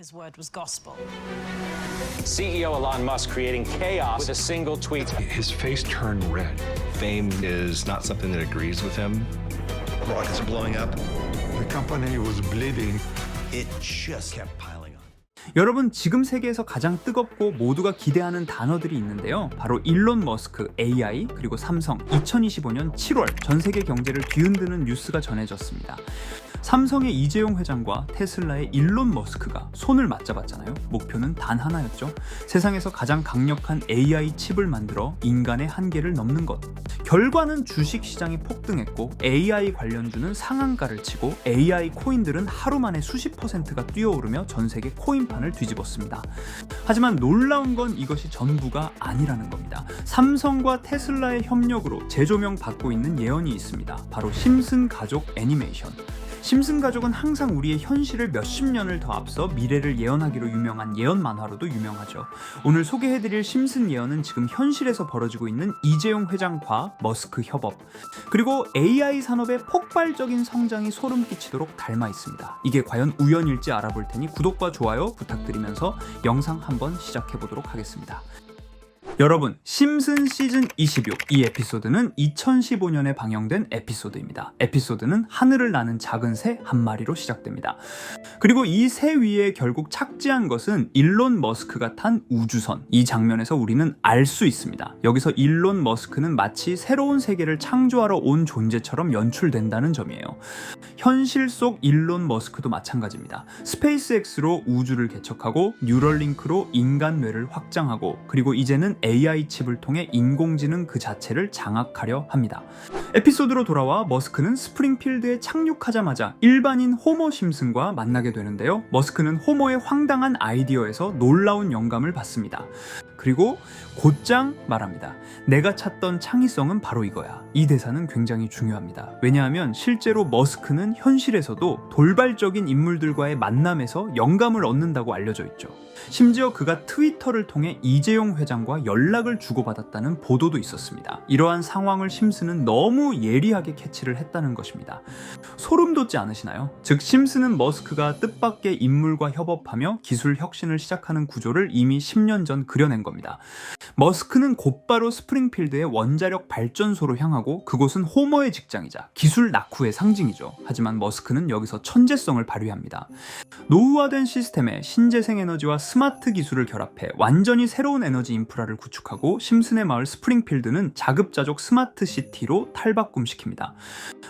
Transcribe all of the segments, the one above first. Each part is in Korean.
His word was gospel. CEO Elon Musk creating chaos with a single tweet. His face turned red. Fame is not something that agrees with him. Rockets are blowing up. The company was bleeding. It just kept piling on. 여러분 지금 세계에서 가장 뜨겁고 모두가 기대하는 단어들이 있는데요. 바로 일론 머스크, AI, 그리고 삼성 2025년 7월 전 세계 경제를 뒤흔드는 뉴스가 전해졌습니다. 삼성의 이재용 회장과 테슬라의 일론 머스크가 손을 맞잡았잖아요. 목표는 단 하나였죠. 세상에서 가장 강력한 AI 칩을 만들어 인간의 한계를 넘는 것. 결과는 주식 시장이 폭등했고 AI 관련주는 상한가를 치고 AI 코인들은 하루 만에 수십 퍼센트가 뛰어오르며 전 세계 코인판을 뒤집었습니다. 하지만 놀라운 건 이것이 전부가 아니라는 겁니다. 삼성과 테슬라의 협력으로 재조명 받고 있는 예언이 있습니다. 바로 심슨 가족 애니메이션. 심슨 가족은 항상 우리의 현실을 몇십 년을 더 앞서 미래를 예언하기로 유명한 예언 만화로도 유명하죠. 오늘 소개해드릴 심슨 예언은 지금 현실에서 벌어지고 있는 이재용 회장과 머스크 협업 그리고 AI 산업의 폭발적인 성장이 소름 끼치도록 닮아 있습니다. 이게 과연 우연일지 알아볼 테니 구독과 좋아요 부탁드리면서 영상 한번 시작해 보도록 하겠습니다. 여러분, 심슨 시즌 26. 이 에피소드는 2015년에 방영된 에피소드입니다. 에피소드는 하늘을 나는 작은 새 한 마리로 시작됩니다. 그리고 이 새 위에 결국 착지한 것은 일론 머스크가 탄 우주선. 이 장면에서 우리는 알 수 있습니다. 여기서 일론 머스크는 마치 새로운 세계를 창조하러 온 존재처럼 연출된다는 점이에요. 현실 속 일론 머스크도 마찬가지입니다. 스페이스X로 우주를 개척하고 뉴럴링크로 인간 뇌를 확장하고 그리고 이제는 AI 칩을 통해 인공지능 그 자체를 장악하려 합니다. 에피소드로 돌아와 머스크는 스프링필드에 착륙하자마자 일반인 호모 심슨과 만나게 되는데요. 머스크는 호모의 황당한 아이디어에서 놀라운 영감을 받습니다. 그리고 곧장 말합니다. 내가 찾던 창의성은 바로 이거야. 이 대사는 굉장히 중요합니다. 왜냐하면 실제로 머스크는 현실에서도 돌발적인 인물들과의 만남에서 영감을 얻는다고 알려져 있죠. 심지어 그가 트위터를 통해 이재용 회장과 연락을 주고받았다는 보도도 있었습니다. 이러한 상황을 심스는 너무 예리하게 캐치를 했다는 것입니다. 소름 돋지 않으시나요? 즉 심스는 머스크가 뜻밖의 인물과 협업하며 기술 혁신을 시작하는 구조를 이미 10년 전 그려낸 겁니다. 머스크는 곧바로 스프링필드의 원자력 발전소로 향하고 그곳은 호머의 직장이자 기술 낙후의 상징이죠. 하지만 머스크는 여기서 천재성을 발휘합니다. 노후화된 시스템에 신재생 에너지와 스마트 기술을 결합해 완전히 새로운 에너지 인프라를 구축하고 심슨의 마을 스프링필드는 자급자족 스마트 시티로 탈바꿈시킵니다.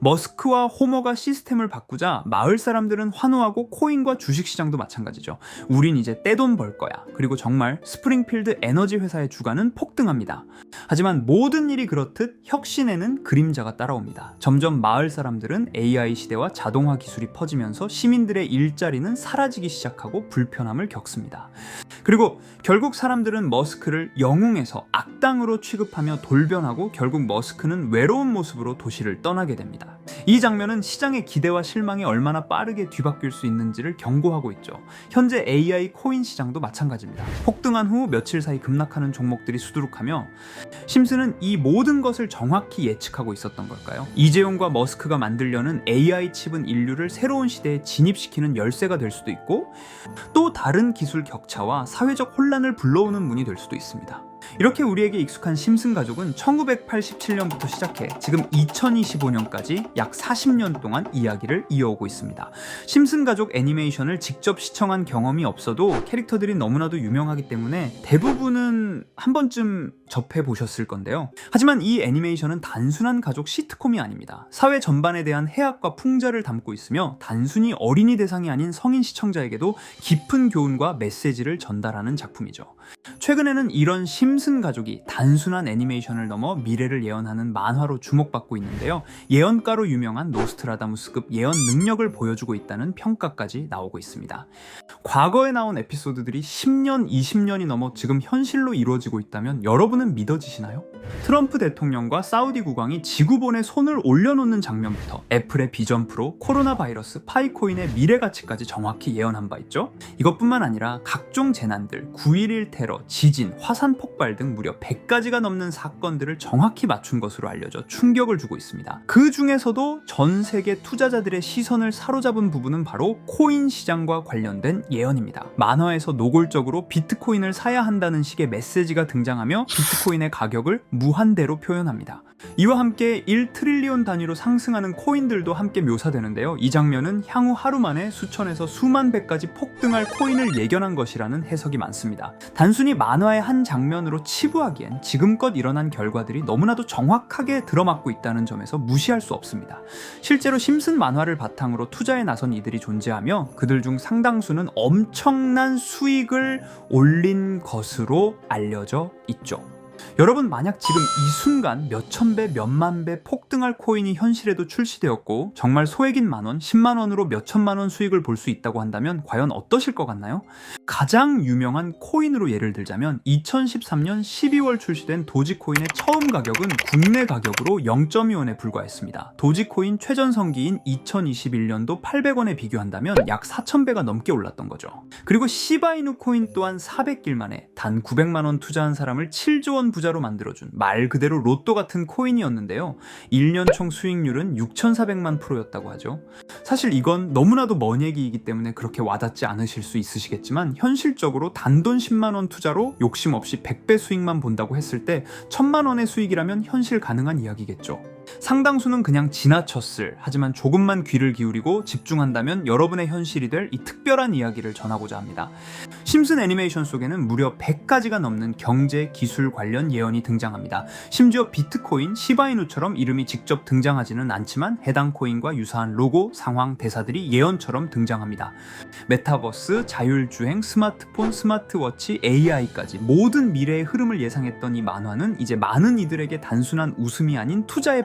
머스크와 호머가 시스템을 바꾸자 마을 사람들은 환호하고 코인과 주식 시장도 마찬가지죠. 우린 이제 떼돈 벌 거야. 그리고 정말 스프링필드 에너지 회사의 주가는 폭등합니다. 하지만 모든 일이 그렇듯 혁신에는 그림자가 따라옵니다. 점점 마을 사람들은 AI 시대와 자동화 기술이 퍼지면서 시민들의 일자리는 사라지기 시작하고 불편함을 겪습니다. 그리고 결국 사람들은 머스크를 영웅에서 악당으로 취급하며 돌변하고 결국 머스크는 외로운 모습으로 도시를 떠나게 됩니다. 이 장면은 시장의 기대와 실망이 얼마나 빠르게 뒤바뀔 수 있는지를 경고하고 있죠. 현재 AI 코인 시장도 마찬가지입니다. 폭등한 후 며칠 사이 급락하는 종목들이 수두룩하며 심슨은 이 모든 것을 정확히 예측하고 있었던 걸까요? 이재용과 머스크가 만들려는 AI 칩은 인류를 새로운 시대에 진입시키는 열쇠가 될 수도 있고 또 다른 기술 격차와 사회적 혼란을 불러오는 문이 될 수도 있습니다. 이렇게 우리에게 익숙한 심슨 가족은 1987년부터 시작해 지금 2025년까지 약 40년 동안 이야기를 이어오고 있습니다. 심슨 가족 애니메이션을 직접 시청한 경험이 없어도 캐릭터들이 너무나도 유명하기 때문에 대부분은 한 번쯤 접해 보셨을 건데요. 하지만 이 애니메이션은 단순한 가족 시트콤이 아닙니다. 사회 전반에 대한 해악과 풍자를 담고 있으며 단순히 어린이 대상이 아닌 성인 시청자에게도 깊은 교훈과 메시지를 전달하는 작품이죠. 최근에는 이런 심슨 가족이 단순한 애니메이션을 넘어 미래를 예언하는 만화로 주목받고 있는데요. 예언가로 유명한 노스트라다무스급 예언 능력을 보여주고 있다는 평가까지 나오고 있습니다. 과거에 나온 에피소드들이 10년, 20년이 넘어 지금 현실로 이루어지고 있다면 여러분은 믿어지시나요? 트럼프 대통령과 사우디 국왕이 지구본에 손을 올려놓는 장면부터 애플의 비전 프로, 코로나 바이러스, 파이코인의 미래 가치까지 정확히 예언한 바 있죠. 이것뿐만 아니라 각종 재난들, 9.11 테러, 테러, 지진, 화산 폭발 등 무려 100가지가 넘는 사건들을 정확히 맞춘 것으로 알려져 충격을 주고 있습니다. 그 중에서도 전 세계 투자자들의 시선을 사로잡은 부분은 바로 코인 시장과 관련된 예언입니다. 만화에서 노골적으로 비트코인을 사야 한다는 식의 메시지가 등장하며 비트코인의 가격을 무한대로 표현합니다. 이와 함께 1트릴리온 단위로 상승하는 코인들도 함께 묘사되는데요. 이 장면은 향후 하루 만에 수천에서 수만 배까지 폭등할 코인을 예견한 것이라는 해석이 많습니다. 단순히 만화의 한 장면으로 치부하기엔 지금껏 일어난 결과들이 너무나도 정확하게 들어맞고 있다는 점에서 무시할 수 없습니다. 실제로 심슨 만화를 바탕으로 투자에 나선 이들이 존재하며 그들 중 상당수는 엄청난 수익을 올린 것으로 알려져 있죠. 여러분 만약 지금 이 순간 몇천 배, 몇만 배 폭등할 코인이 현실에도 출시되었고 정말 소액인 만 원, 10만 원으로 몇천만 원 수익을 볼 수 있다고 한다면 과연 어떠실 것 같나요? 가장 유명한 코인으로 예를 들자면 2013년 12월 출시된 도지코인의 처음 가격은 국내 가격으로 0.2원에 불과했습니다. 도지코인 최전성기인 2021년도 800원에 비교한다면 약 4,000배가 넘게 올랐던 거죠. 그리고 시바이누 코인 또한 400길 만에 단 900만 원 투자한 사람을 7조 원 부자로 만들어준 말 그대로 로또 같은 코인이었는데요. 1년 총 수익률은 6,400만 프로였다고 하죠. 사실 이건 너무나도 먼 얘기이기 때문에 그렇게 와닿지 않으실 수 있으시겠지만 현실적으로 단돈 10만 원 투자로 욕심 없이 100배 수익만 본다고 했을 때 1000만 원의 수익이라면 현실 가능한 이야기겠죠. 상당수는 그냥 지나쳤을 하지만 조금만 귀를 기울이고 집중한다면 여러분의 현실이 될 이 특별한 이야기를 전하고자 합니다. 심슨 애니메이션 속에는 무려 100가지가 넘는 경제, 기술 관련 예언이 등장합니다. 심지어 비트코인, 시바이누처럼 이름이 직접 등장하지는 않지만 해당 코인과 유사한 로고, 상황, 대사들이 예언처럼 등장합니다. 메타버스, 자율주행, 스마트폰, 스마트워치, AI까지 모든 미래의 흐름을 예상했던 이 만화는 이제 많은 이들에게 단순한 웃음이 아닌 투자의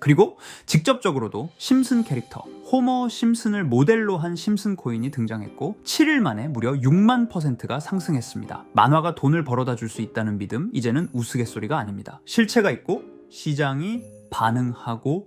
그리고 직접적으로도 심슨 캐릭터 호머 심슨을 모델로 한 심슨 코인이 등장했고 7일 만에 무려 6만 퍼센트가 상승했습니다. 만화가 돈을 벌어다 줄 수 있다는 믿음 이제는 우스갯소리가 아닙니다. 실체가 있고 시장이 반응하고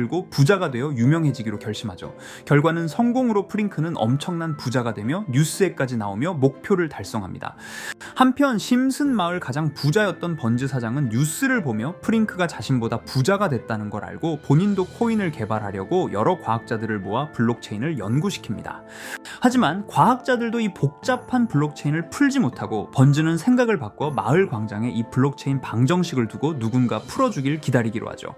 고 부자가 되어 유명해지기로 결심하죠. 결과는 성공으로 프링크는 엄청난 부자가 되며 뉴스에까지 나오며 목표를 달성합니다. 한편 심슨 마을 가장 부자였던 번즈 사장은 뉴스를 보며 프링크가 자신보다 부자가 됐다는 걸 알고 본인도 코인을 개발하려고 여러 과학자들을 모아 블록체인을 연구시킵니다. 하지만 과학자들도 이 복잡한 블록체인을 풀지 못하고 번즈는 생각을 바꿔 마을 광장에 이 블록체인 방정식을 두고 누군가 풀어주길 기다리기로 하죠.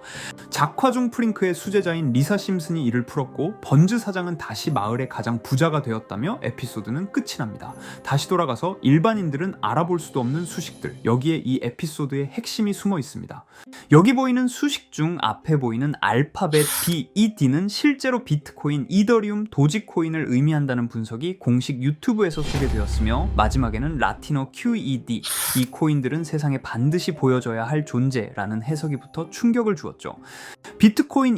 작화 중 프링크의 수제자인 리사 심슨이 이를 풀었고 번즈 사장은 다시 마을의 가장 부자가 되었다며 에피소드는 끝이 납니다. 다시 돌아가서 일반인들은 알아볼 수도 없는 수식들 여기에 이 에피소드의 핵심이 숨어 있습니다. 여기 보이는 수식 중 앞에 보이는 알파벳 B, E, D는 실제로 비트코인, 이더리움, 도지코인을 의미한다는 분석이 공식 유튜브에서 소개되었으며 마지막에는 라틴어 QED 이 코인들은 세상에 반드시 보여줘야 할 존재라는 해석이 붙어 충격을 주었죠. 비트코인,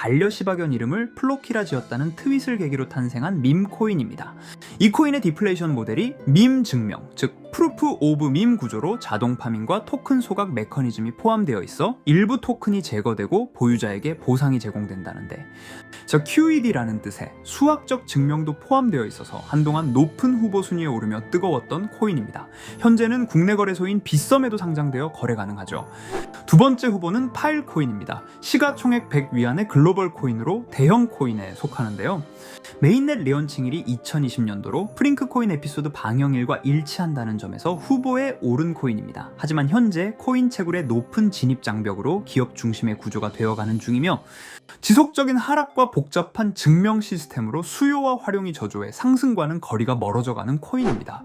반려시바견 이름을 플로키라 지었다는 트윗을 계기로 탄생한 밈 코인입니다. 이 코인의 디플레이션 모델이 밈 증명, 즉 프루프 오브 밈 구조로 자동 파밍과 토큰 소각 메커니즘이 포함되어 있어 일부 토큰이 제거되고 보유자에게 보상이 제공된다는데 저 QED라는 뜻의 수학적 증명도 포함되어 있어서 한동안 높은 후보 순위에 오르며 뜨거웠던 코인입니다. 현재는 국내 거래소인 빗썸에도 상장되어 거래 가능하죠. 두 번째 후보는 파일 코인입니다. 시가총액 100 위안의 글로벌 코인으로 대형 코인에 속하는데요. 메인넷 레언칭일이 2020년도로 프링크 코인 에피소드 방영일과 일치한다는 점에서 후보에 오른 코인입니다. 하지만 현재 코인 채굴의 높은 진입 장벽으로 기업 중심의 구조가 되어가는 중이며 지속적인 하락과 복잡한 증명 시스템으로 수요와 활용이 저조해 상승과는 거리가 멀어져가는 코인입니다.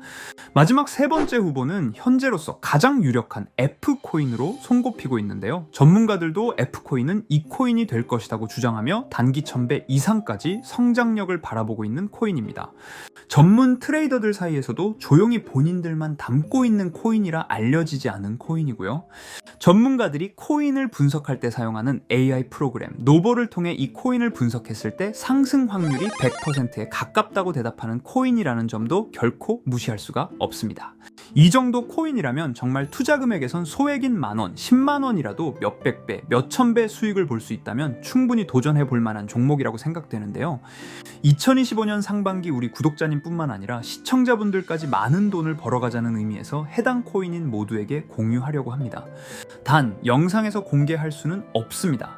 마지막 세 번째 후보는 현재로서 가장 유력한 F코인으로 손꼽히고 있는데요. 전문가들도 F코인은 이 코인이 될 것이라고 주장하며 단기 1000배 이상까지 성장력 을 바라보고 있는 코인입니다. 전문 트레이더들 사이에서도 조용히 본인들만 담고 있는 코인이라 알려지지 않은 코인이고요. 전문가들이 코인을 분석할 때 사용하는 AI 프로그램 노버를 통해 이 코인을 분석했을 때 상승 확률이 100%에 가깝다고 대답하는 코인이라는 점도 결코 무시할 수가 없습니다. 이 정도 코인이라면 정말 투자 금액에선 소액인 만 원, 10만 원이라도 몇백 배, 몇천 배 수익을 볼 수 있다면 충분히 도전해 볼 만한 종목이라고 생각되는데요. 2025년 상반기 우리 구독자님뿐만 아니라 시청자분들까지 많은 돈을 벌어가자는 의미에서 해당 코인인 모두에게 공유하려고 합니다. 단 영상에서 공개할 수는 없습니다.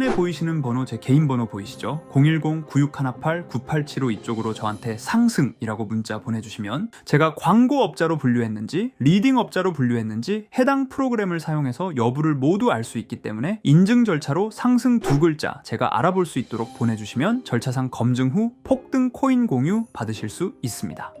화면에 보이시는 번호 제 개인 번호 보이시죠? 010-9618-9875 이쪽으로 저한테 상승이라고 문자 보내주시면 제가 광고업자로 분류했는지 리딩업자로 분류했는지 해당 프로그램을 사용해서 여부를 모두 알 수 있기 때문에 인증 절차로 상승 두 글자 제가 알아볼 수 있도록 보내주시면 절차상 검증 후 폭등 코인 공유 받으실 수 있습니다.